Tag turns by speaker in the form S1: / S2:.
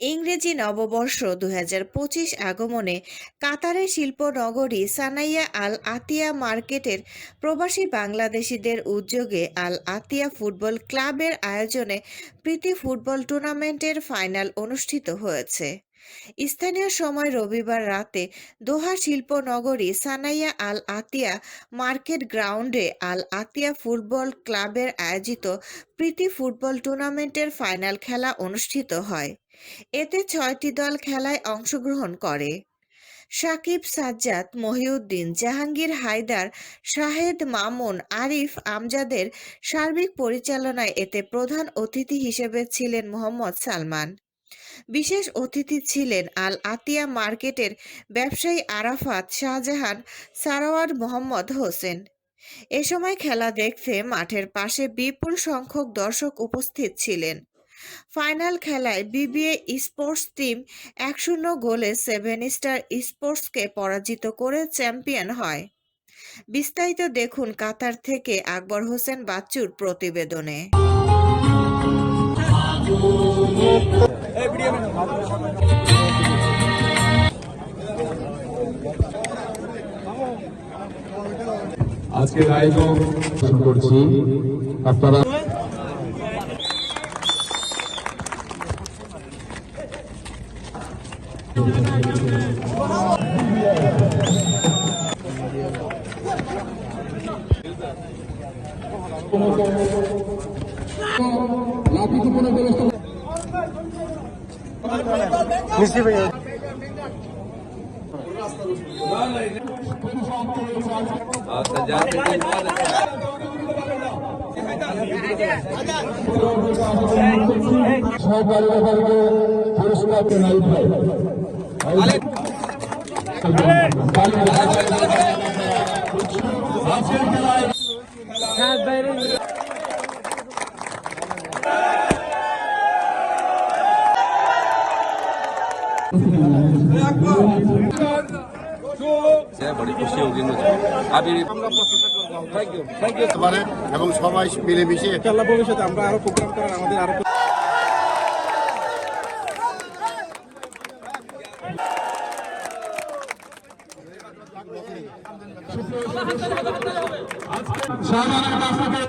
S1: ইংরেজি নববর্ষ দু আগমনে কাতারের শিল্পনগরী সানাইয়া আল আতিয়া মার্কেটের প্রবাসী বাংলাদেশিদের উদ্যোগে আল আতিয়া ফুটবল ক্লাবের আয়োজনে প্রীতি ফুটবল টুর্নামেন্টের ফাইনাল অনুষ্ঠিত হয়েছে। স্থানীয় সময় রবিবার রাতে দোহা শিল্পনগরী সানাইয়া আল আতিয়া মার্কেট গ্রাউন্ডে আল আতিয়া ফুটবল ক্লাবের আয়োজিত প্রীতি ফুটবল টুর্নামেন্টের ফাইনাল খেলা অনুষ্ঠিত হয়। এতে ছয়টি দল খেলায় অংশগ্রহণ করে। সাকিব সাজ্জাদ, মহিউদ্দিন, জাহাঙ্গীর হায়দার, শাহেদ মামুন, আরিফ আমজাদের সার্বিক পরিচালনায় এতে প্রধান অতিথি হিসেবে ছিলেন মোহাম্মদ সালমান। বিশেষ অতিথি ছিলেন আল আতিয়া মার্কেটের ব্যবসায়ী আরাফাত শাহজাহান, সারোয়ার মোহাম্মদ হোসেন। এ সময় খেলা দেখতে মাঠের পাশে বিপুল সংখ্যক দর্শক উপস্থিত ছিলেন। ফাইনাল খেলায় বিবিএ স্পোর্টস টিম এক শূন্য গোলে সেভেন স্টার স্পোর্টসকে পরাজিত করে চ্যাম্পিয়ন হয়। বিস্তারিত দেখুন কাতার থেকে আকবর হোসেন বাচ্চুর প্রতিবেদনে।
S2: আজকের আয়োজন শুরু করছি। আপনারা লাঠি কোনো ব্যবস্থা সহকারী রেফারিকে পুরস্কার দেওয়া হয় আজকের খেলায়
S3: এবং সবাই মিলেমিশে
S4: ভবিষ্যতে আমরা আরও প্রোগ্রাম করার আমাদের আরও
S2: শাহজাহানের